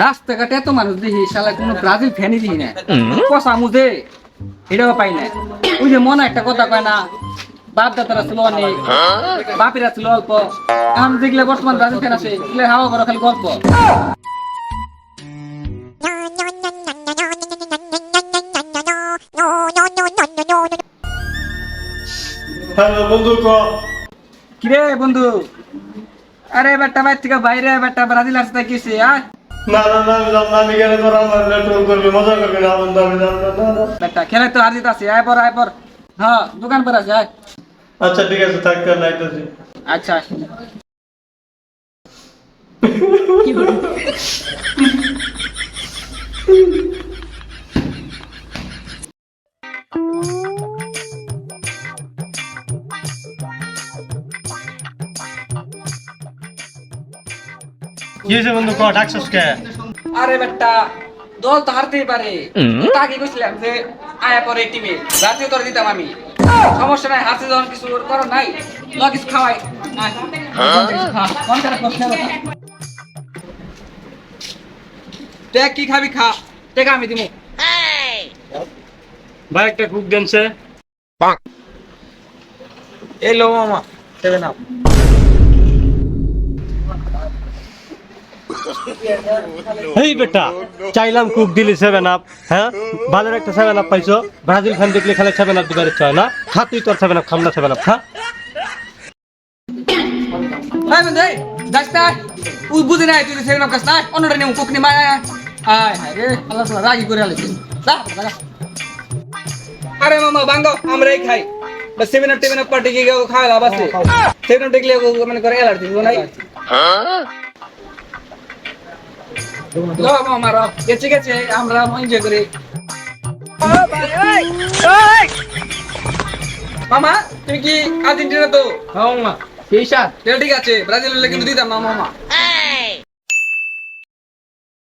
রাস্তাঘাটে এত মানুষ দেখি শালা কোনো ব্রাজিল ফ্যানই দেখি না কষা মুজে এটাও পাই না ওই যে মনে একটা কথা কয় না বাপ দাদারা ছিল অনেক বাপেরা ছিল অল্প। এখন দেখলে বর্তমান ব্রাজিল ফ্যান আছে এগুলো হাওয়া করো খালি গল্প। হ্যালো বন্ধু ক? কিরে বন্ধু? আরে বেটা বাইর থেকে বাইরে বেটা ব্রাজিল আসতে গেছে আয় না না না আমি যাব না আমি গেলে তোর আমার নেটওয়ার্ক করবি মজা করবি না বন্ধু আমি যাব না। বেটা খেলে তো হার জিত আছে আয় পর আয় পর। হ্যাঁ দোকান পর আছে আচ্ছা ঠিক আছে থাকতে নাইতেছি আচ্ছা কি হয়েছে বন্ধু ক ডাকছস কে? আরে বেটা দল তো হারতেই পারে। তাকে কইছিলাম যে আয়া পরে টিমে। রাতে তোর দিতাম আমি। সমস্যা নাই হাতে যখন কিছু করার নাই। ল কিছু খাওয়াই। বেটা। দেখ কি খাবি খা। টেকা আমি দিমু। ভাই একটা কুক দেনছে। এলো মামা সেভেন আপ হেই বেটা চাইলাম কুক দিলি সেভেন আপ হ্যাঁ ভালো একটা সেভেন আপ পাইছো ব্রাজিল ফ্যান দেখলে খেলে সেভেন আপ দিবার ইচ্ছা হয় না খা তুই তোর সেভেন আপ খাম না সেভেন আপ খা আয় বন্ধু এই যাস না উই বুঝি নাই তুই সেভেন আপ খাস না অন্যটা নিমু কুক নিমা আয় আয় হায় রে আল্লাহ তাআলা রাগি করে আলাইছে যা যা আরে মামা বাঙ্গো আমরাই খাই বাস seven up seven up party গিয়ে খাওয়া লাভ আছে সেভেন আপ দেখলে ও মানে করে এলার্জি নাই লো মামা রাও গেছে গেছে আমরা এনজয় করি মামা তুমি কি আর্জেন্টিনা তো? হ্যাঁ মা সেই সাত তাহলে ঠিক আছে ব্রাজিল হলে কিন্তু দিতাম না মামা।